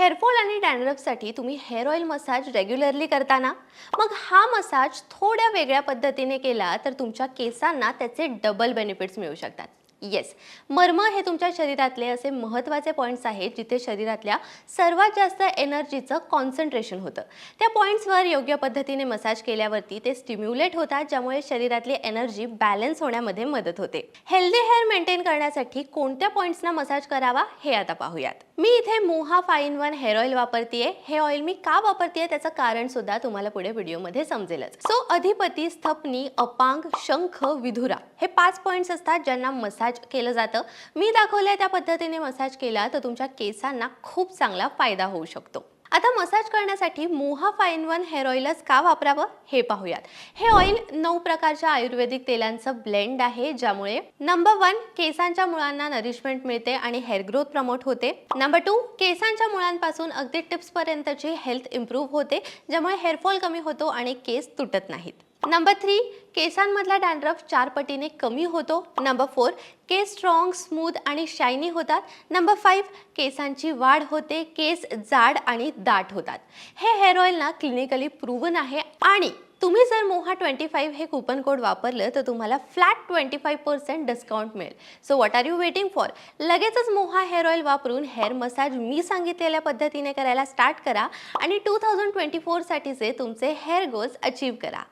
Hair fall आणि डॅन्ड्रफसाठी तुम्ही hair oil massage regularly करताना मग हा मसाज थोड्या वेगळ्या पद्धतीने केला तर तुमच्या केसांना त्याचे डबल बेनिफिट्स मिळू शकतात. येस मर्म हे तुमच्या शरीरातले असे महत्त्वाचे पॉईंट्स आहेत जिथे शरीरातल्या सर्वात जास्त एनर्जीचं कॉन्सन्ट्रेशन होतं. त्या पॉईंट्सवर योग्य पद्धतीने मसाज केल्यावरती ते स्टिम्युलेट होतात ज्यामुळे शरीरातली एनर्जी बॅलन्स होण्यामध्ये मदत होते. हेल्दी हेअर मेंटेन करण्यासाठी कोणत्या पॉईंट्सना मसाज करावा हे आता पाहूयात. मी इथे Moha fine one hair oil वापरतेय. हे ऑइल मी का वापरतेय त्याचं कारण सुद्धा तुम्हाला पुढे व्हिडिओमध्ये समजेलच. सो अधिपती स्थपनी अपांग शंख विधुरा हे पाच पॉईंट्स असतात ज्यांना मसाज केलं जातं. मी दाखवलंय त्या पद्धतीने मसाज केला तर तुमच्या केसांना खूप चांगला फायदा होऊ शकतो. आता मसाज करण्यासाठी मोहा फाईन वन हेअर ऑइलच का वापरावं? हे पाहूयात. हे ऑइल नऊ प्रकारच्या आयुर्वेदिक तेलांचं ब्लेंड आहे ज्यामुळे नंबर वन केसांच्या मुळांना नरिशमेंट मिळते आणि हेअर ग्रोथ प्रमोट होते. नंबर टू केसांच्या मुळांपासून अगदी टिप्सपर्यंतची हेल्थ इम्प्रूव्ह होते ज्यामुळे हेअरफॉल कमी होतो आणि केस तुटत नाहीत. नंबर थ्री केसांमधला डॅन्ड्रफ चार पटीने कमी होतो. नंबर फोर केस स्ट्रॉंग स्मूथ आणि शायनी होतात. नंबर फाईव्ह केसांची वाढ होते केस जाड आणि दाट होतात. हे हेअर ऑइल ना क्लिनिकली प्रूव्हन आहे आणि तुम्ही जर मोहा ट्वेंटी फाईव्ह हे कुपन कोड वापरलं तर तुम्हाला flat twenty five percent discount मिळेल. So what are you waiting for लगेचच मोहा हेअर ऑइल वापरून हेअर मसाज मी सांगितलेल्या पद्धतीने करायला स्टार्ट करा आणि टू थाउजंड ट्वेंटी फोरसाठीचे तुमचे हेअर गोल्स अचीव करा.